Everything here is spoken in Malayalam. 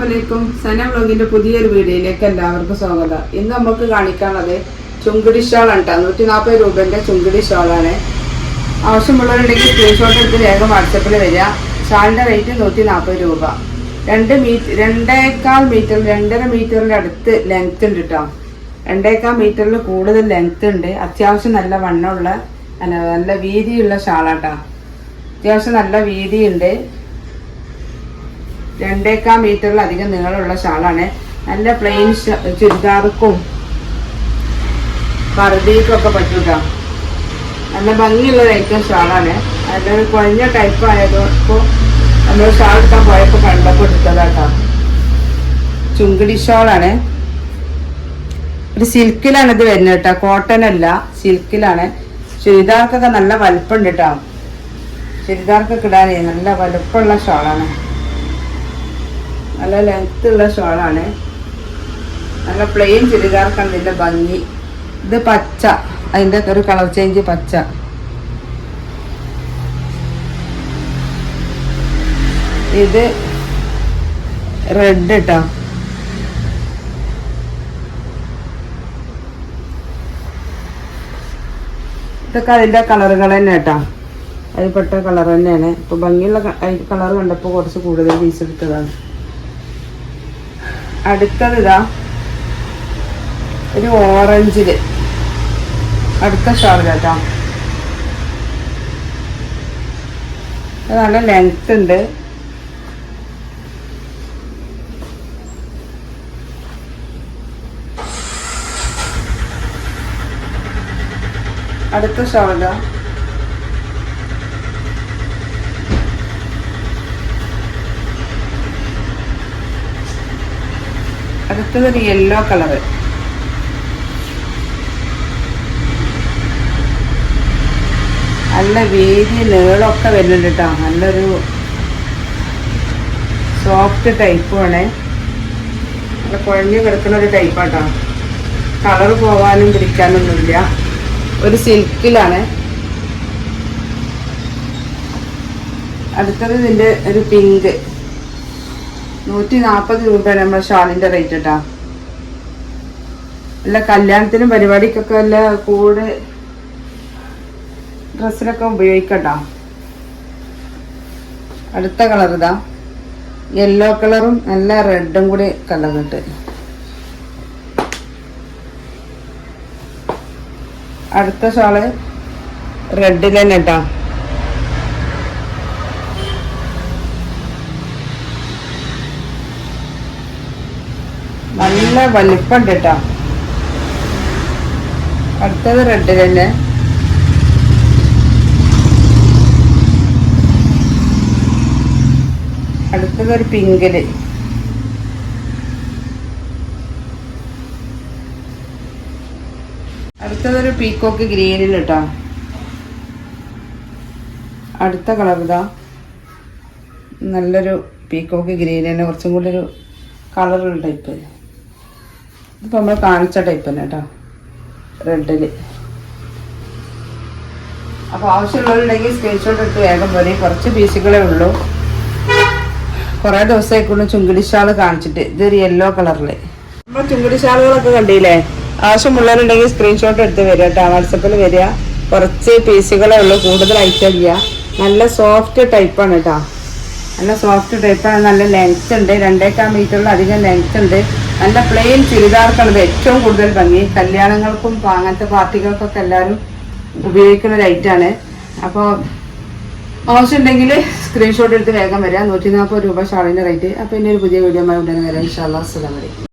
അസ്സലാമലൈക്കും. സന വ്ലോഗിന്റെ പുതിയൊരു വീഡിയോയിലേക്ക് എല്ലാവർക്കും സ്വാഗതം. ഇന്ന് നമുക്ക് കാണിക്കാനുള്ളത് ചുങ്കിടി ഷാളാണ് കേട്ടോ നൂറ്റി നാൽപ്പത് രൂപന്റെ ചുങ്കിടി ഷാളാണ്. ആവശ്യമുള്ളവരുണ്ടെങ്കിൽ സ്ക്രീൻഷോട്ട് എടുത്ത് വേഗം വാട്സപ്പിൽ വരിക. ഷാളിന്റെ റേറ്റ് നൂറ്റി നാൽപ്പത് രൂപ. രണ്ട് മീറ്റർ രണ്ടേക്കാൽ മീറ്റർ രണ്ടര മീറ്ററിന്റെ അടുത്ത് ലെങ്ത് ഉണ്ട് കേട്ടോ രണ്ടേക്കാൽ മീറ്ററിൽ കൂടുതൽ ലെങ്ത് ഉണ്ട്. അത്യാവശ്യം നല്ല വണ്ണമുള്ള നല്ല വീതിയുള്ള ഷാളാട്ടോ അത്യാവശ്യം നല്ല വീതിയുണ്ട്. രണ്ടേക്കാൽ മീറ്ററിലധികം നീളമുള്ള ഷാളാണ്. നല്ല പ്ലെയിൻ ചുരിദാർക്കും പർദ്ദയ്ക്കും ഒക്കെ പറ്റൂട്ടോ. നല്ല ഭംഗിയുള്ള ഐറ്റം ഷാളാണ്. നല്ലൊരു കുഴഞ്ഞ ടൈപ്പ് ആയപ്പോൾ നമ്മൾ ഷാൾ എടുക്കാൻ പോയപ്പോൾ കണ്ടപ്പോൾ എടുത്തതാട്ടോ. ചുങ്കിടി ഷാളാണ്. ഒരു സിൽക്കിലാണ് ഇത് വരുന്നത് കേട്ടോ കോട്ടൺ അല്ല സിൽക്കിലാണ്. ചുരിദാർക്കൊക്കെ നല്ല വലുപ്പമുണ്ട് കേട്ടോ ചുരിദാർക്കൊക്കെ ഇടാനേ നല്ല വലുപ്പമുള്ള ഷാളാണ്. നല്ല ലെങ്ത് ഉള്ള ഷോളാണ് നല്ല പ്ലെയിൻ ചുരിദാർക്കാണ് ഇതിന്റെ ഭംഗി. ഇത് പച്ച. അതിന്റെ ഒരു കളർ ചേഞ്ച് പച്ച. ഇത് റെഡ് കേട്ടോ ഇതൊക്കെ അതിന്റെ കളറുകൾ തന്നെ കേട്ടോ അതിൽപ്പെട്ട കളർ തന്നെയാണ്. ഇപ്പോൾ ഭംഗിയുള്ള കളർ കണ്ടപ്പോൾ കുറച്ച് കൂടുതൽ പീസ് എടുത്തതാണ്. അടുത്തത് ഇതാ ഒരു ഓറഞ്ചിൽ. അടുത്ത ഷാൾ കേട്ടോ. നല്ല ലെങ്ത് ഉണ്ട്. അടുത്ത ഷാൾ അടുത്തത് ഒരു യെല്ലോ കളറ് നല്ല വീതി നീളമൊക്കെ വരുന്നുണ്ട് കേട്ടോ നല്ലൊരു സോഫ്റ്റ് ടൈപ്പുമാണ് നല്ല കുഴഞ്ഞു കിടക്കുന്ന ഒരു ടൈപ്പാട്ടോ കളർ പോവാനും പിടിക്കാനൊന്നുമില്ല. ഒരു സിൽക്കിലാണ് അടുത്തത് ഇതിന്റെ ഒരു പിങ്ക് നൂറ്റി നാൽപ്പത് രൂപയാണ് നമ്മുടെ ഷാളിന്റെ റേറ്റ് കേട്ടോ അല്ല കല്യാണത്തിനും പരിപാടിക്കൊക്കെ അല്ല കൂട് ഡ്രസ്സിലൊക്കെ ഉപയോഗിക്കട്ടോ അടുത്ത കളർ ഇതാ. യെല്ലോ കളറും നല്ല റെഡും കൂടി കലർന്നിട്ട് അടുത്ത ഷാൾ റെഡിൽ തന്നെ കേട്ടോ നല്ല വലിപ്പമുണ്ട് കേട്ടോ അടുത്തത് റെഡ് തന്നെ. അടുത്തത് ഒരു പിങ്കിൽ അടുത്തതൊരു പീക്കോക്ക് ഗ്രീനിൽ കേട്ടോ അടുത്ത കളർ ഇതാ. നല്ലൊരു പീക്കോക്ക് ഗ്രീനിന് കുറച്ചും കൂടി ഒരു കളറുള്ള ടൈപ്പ് ഇതിപ്പോൾ നമ്മൾ കാണിച്ച ടൈപ്പ് തന്നെ കേട്ടോ റെഡിൽ അപ്പോൾ ആവശ്യമുള്ളവരുണ്ടെങ്കിൽ സ്ക്രീൻഷോട്ട് ഇട്ട് വേഗം പോലെ കുറച്ച് പീസുകളേ ഉള്ളൂ. കുറേ ദിവസമായിക്കൊണ്ട് ചുങ്കിടി ഷാൾ കാണിച്ചിട്ട്. ഇതൊരു യെല്ലോ കളറിൽ നമ്മൾ ചുങ്കിടി ഷാളുകളൊക്കെ കണ്ടില്ലേ? ആവശ്യമുള്ളവരുണ്ടെങ്കിൽ സ്ക്രീൻഷോട്ട് എടുത്ത് വരിക കേട്ടോ വാട്സപ്പിൽ വരിക. കുറച്ച് പീസുകളേ ഉള്ളൂ. കൂടുതൽ ഐറ്റം ഇല്ല. നല്ല സോഫ്റ്റ് ടൈപ്പാണ് കേട്ടോ നല്ല സോഫ്റ്റ് ടൈപ്പാണ് നല്ല ലെങ്ത് ഉണ്ട്. രണ്ടേക്കാൽ മീറ്ററിൽ അധികം ലെങ്ത് ഉണ്ട്. നല്ല പ്ലെയിൻ ചുരിദാർക്കാണ്. ഇത് ഏറ്റവും കൂടുതൽ ഭംഗി. കല്യാണങ്ങൾക്കും അങ്ങനത്തെ പാർട്ടികൾക്കൊക്കെ എല്ലാവരും ഉപയോഗിക്കുന്ന ഒരു ഐറ്റാണ് അപ്പോൾ ആവശ്യമുണ്ടെങ്കിൽ സ്ക്രീൻഷോട്ട് എടുത്ത് വേഗം വരാം നൂറ്റി നാൽപ്പത് രൂപ ഷാളിന്റെ റേറ്റ് അപ്പോൾ ഇനി ഒരു പുതിയ വീഡിയോ ഉടനെ വരാം. ഇൻഷാല്ലാ അസ്സലാമലൈക്കും